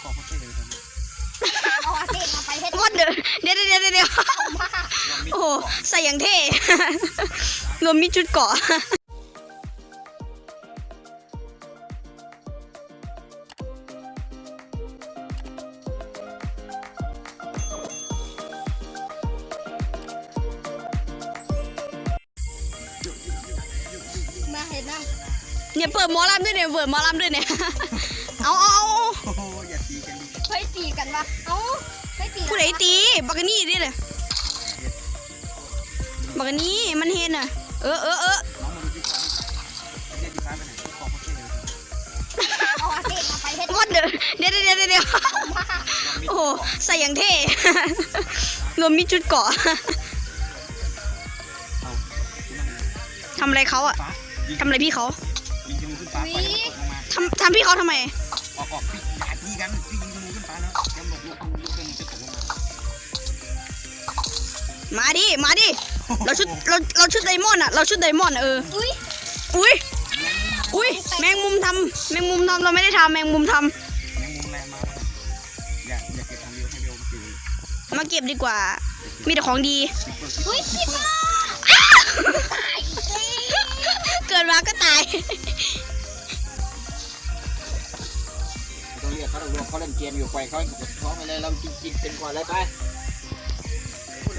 ขอโคตรเท่เลยตอนนี้เอาอาเต้มาไปให้วัดเดี๋ยวเดี๋ยวเดี๋ยวเดี๋ยวเดี๋ยวโอ้โหใส่อย่างเท่ รวมมิดชุดเกาะมาเห็นน้เนี่ยเปิดหมอลำด้วยเนี่ยเปิดหมอลำด้วยเนี่ย เอาเอาเอา กันวะเอ้าเฮ้ยตีผู้ใดตีบักกะนี่ดิเลยบักกะนี่มันเห็นอะ เออเออเออน้องมาดูที่ขวาเรียกที่ซ้ายไปไหนขอโคตรเท่เลยตอนนี้เอาอาเต้มาไปให้วัดเดี๋ยวเดี๋ยวเดี๋ยวเดี๋ยวเดี๋ยวมากวันมิดโอ้โหใส่อย่างเท่รวมมิดชุดเกาะเอาคุณนั่งเลยทำอะไรเขาอะฟ้ายิงทำอะไรพี่เขายิงจมูกขึ้นฟ้าปล่อยให้มันตกลงมาทำทำพี่เขาทำไมออกออกพี่อย่าตีกันพี่ยิ งจมูกขึ้นฟ้าแล้วแกมหลบลูกลูกเพื่อนมันจะตกลงมามาดิ มาดิ เราชุด เรา เราชุดไดมอนด์อะเราชุดไดมอนด์อะเออ อุ้ย อุ้ย อุ้ย แมงมุมทำแมงมุมทำเราไม่ได้ทำแมงมุมทำแมงมุมแรงมากอย่าอย่าเก็บทางเดียวให้เดียวมาเก็บมาเก็บดีกว่า มีแต่ของดีอุ้ยคิดว่าตายสิเกิดมาก็ตาย เรียกเขาต้องเขาเล่นเกมอยู่ไปเขาท้องไปเลยเรากินกินเป็นก่อนเลยไปพว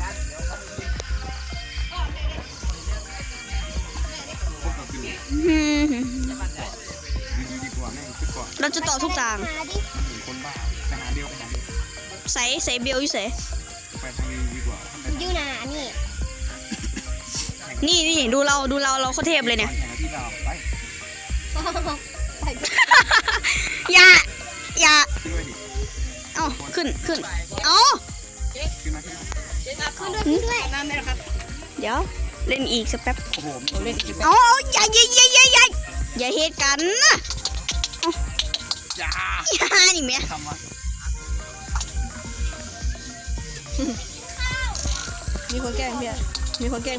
กเรากินดีดีกว่าแม่งคิดก่อนเราจะต่อทุกทางหาดิมันเหมือนคนบ้าไปหาเดียวไปหาเดียวใส่ใส่เบลอยู่ใส่ไปทางนี้ดีกว่าไปทางอนี้ยู่หนานี่นี่นี่ดูเราดูเราเราเขาเทพเลยเนี่ยแข่งที่เราไปไปอย่า อย่าขึ้นไปดิเอาขึ้นขึ้นเอ้าขึ้นมาขึ้นมาขึ้นด้วยน้ำไหมครับ เดี๋ยวเล่นอีกสักแป๊บโอ้โหเล่นอีกเอาเอาอย่าอย่าอย่าอย่าอย่าอย่าเหตุกันนะจ้าอย่านี่แม่ทำวะมีคนแกล้งพี่มีคนแกล้ง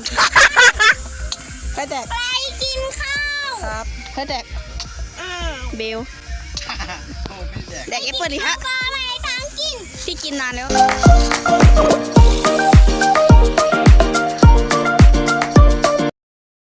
ใครแตกไปกินข้าว ครับใครแตกเบล แดกแดกแอปเปิลดิฮะก็อะไรทางกินพี่กินนานแล้ว